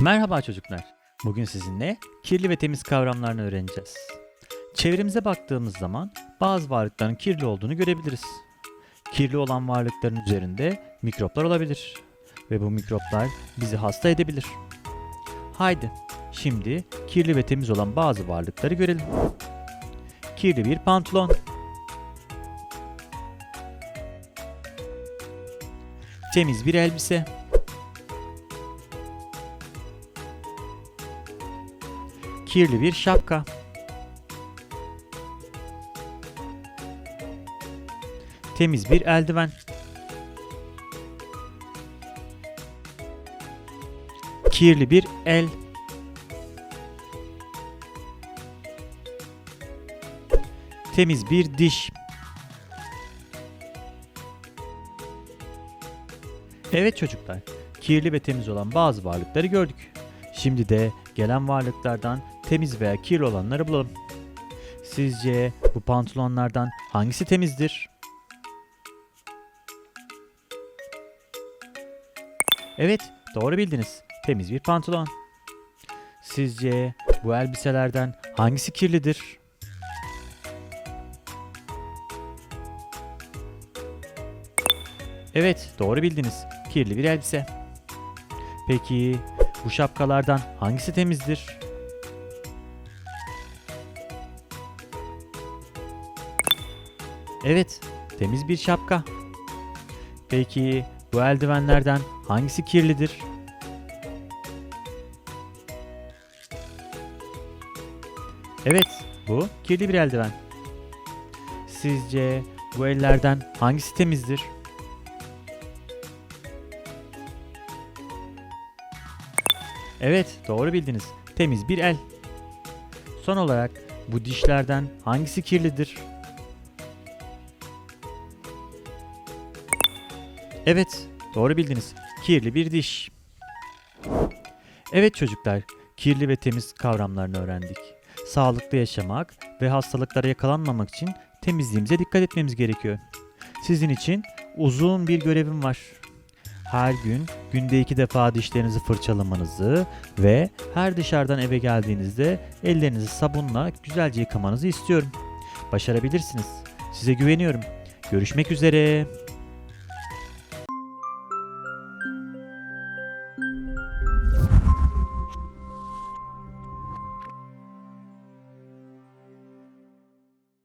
Merhaba çocuklar. Bugün sizinle kirli ve temiz kavramlarını öğreneceğiz. Çevremize baktığımız zaman bazı varlıkların kirli olduğunu görebiliriz. Kirli olan varlıkların üzerinde mikroplar olabilir ve bu mikroplar bizi hasta edebilir. Haydi şimdi kirli ve temiz olan bazı varlıkları görelim. Kirli bir pantolon. Temiz bir elbise. Kirli bir şapka. Temiz bir eldiven. Kirli bir el. Temiz bir diş. Evet çocuklar, kirli ve temiz olan bazı varlıkları gördük. Şimdi de gelen varlıklardan temiz veya kirli olanları bulalım. Sizce bu pantolonlardan hangisi temizdir? Evet, doğru bildiniz. Temiz bir pantolon. Sizce bu elbiselerden hangisi kirlidir? Evet, doğru bildiniz. Kirli bir elbise. Peki bu şapkalardan hangisi temizdir? Evet, temiz bir şapka. Peki bu eldivenlerden hangisi kirlidir? Evet, bu kirli bir eldiven. Sizce bu ellerden hangisi temizdir? Evet, doğru bildiniz. Temiz bir el. Son olarak bu dişlerden hangisi kirlidir? Evet, doğru bildiniz. Kirli bir diş. Evet çocuklar, kirli ve temiz kavramlarını öğrendik. Sağlıklı yaşamak ve hastalıklara yakalanmamak için temizliğimize dikkat etmemiz gerekiyor. Sizin için uzun bir görevim var. Her gün günde iki defa dişlerinizi fırçalamanızı ve her dışarıdan eve geldiğinizde ellerinizi sabunla güzelce yıkamanızı istiyorum. Başarabilirsiniz. Size güveniyorum. Görüşmek üzere.